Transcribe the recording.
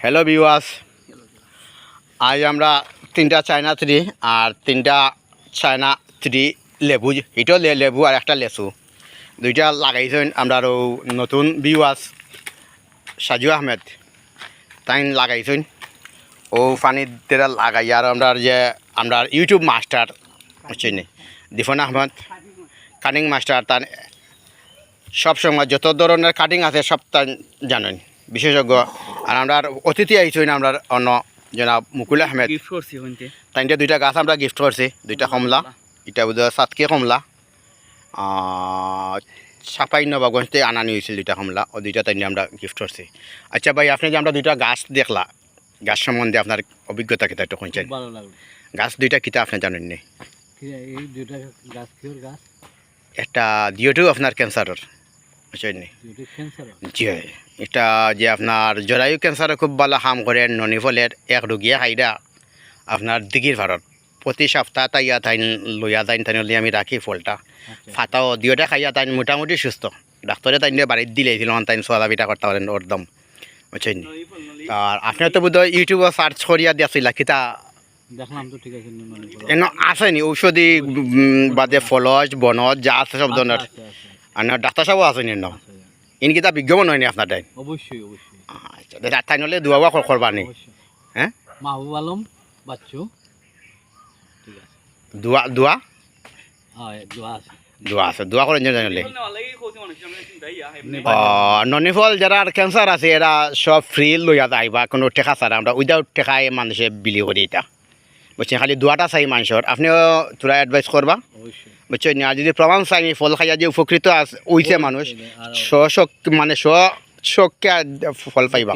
Hello বিওয়াস আজ আমরা তিনটা চায়না থ্রি আর তিনটা চায়না থ্রি লেবু এটাও লেবু আর একটা লেচু। দুইটা লাগাইছেন আমরা আরও নতুন বিওয়াস সাজু আহমেদ তাই লাগাইছেন। ও পানি তেরা লাগাই আর আমরা যে আমরা ইউটিউব মাস্টার হচ্ছেন। দিফন আহমদ কাটিং মাস্টার তার সবসময় যত ধরনের কাটিং আছে সব তাই জানেন। বিশেষজ্ঞ। আর আমরা অতিথি আইসই না আমরা অন্য জনাব মুকুল আহমেদ। গিফট করছি হইতে দুইটা গাছ আমরা গিফট করছি দুইটা কমলা এটা বোধ সাতকে কমলা। সাপাই নবাগঞ্জতে আনানি হয়েছিল দুইটা কমলা ও দুইটা তাই আমরা গিফট করছি। আচ্ছা ভাই আপনি যে আমরা দুইটা গাছ দেখলা গাছ সম্বন্ধে আপনার অভিজ্ঞতা কিতা একটু শুনছেন? গাছ দুইটা কিতা আপনি জানেন নি? একটা দিওটিও আপনার ক্যান্সারের বুঝছেন জি এটা যে আপনার জরায়ু ক্যান্সারে খুব ভালো হাম করে ননি ফলের এক রুগিয়া খাইরা আপনার দিঘির ভারত। প্রতি সপ্তাহ তাইয়া তাই লইয়া তাই তাই লইয়া আমি রাখি ফলটা। আচ্ছা। ফাটাও দিওটা খাইয়া তাই মোটামুটি সুস্থ। ডাক্তারে তাই নিয়ে বাড়িতে দিলেছিল তাই সোয়াদা পিঠা করতে পারেন ওরদম বুঝছেন নি? আর আপনার তো বোধ ইউটিউবে সার্চ করিয়া দিয়াছিল কিতা। এন আসেনি ঔষধি বাদে ফলজ বনজ যা আছে সব ধরনের আছে, আর না ডাক্তার সাহেবও আসেনি ন আছে। ইন কিতা বিজ্ঞাপন হয়নি আপনার তাই অবশ্যই অবশ্যই আচ্ছা তাই নলে দুয়া করবা নি? হ্যাঁ মাহবুব আলম বাচ্চু। ঠিক আছে। দোয়া দোয়া হ্যাঁ দোয়া আছে। দোয়া আছে দোয়া করেন জানলে ননিফল যারা ক্যান্সার আছে এরা সব ফ্রি লইয়া যায় বা কোনো টেকা ছাড়া আমরা উইদাউট টেকায় মানুষে বিলি করি এটা বুঝছেন খালি দোয়াটা চাই মানুষের আপনিও তোরা অ্যাডভাইস করবা বুঝছেন আর যদি প্রমাণ চাইনি ফল খাইয়া যে উপকৃত আছে হইছে মানুষ স্ব মানে স্ব শক্তি ফল পাইবা।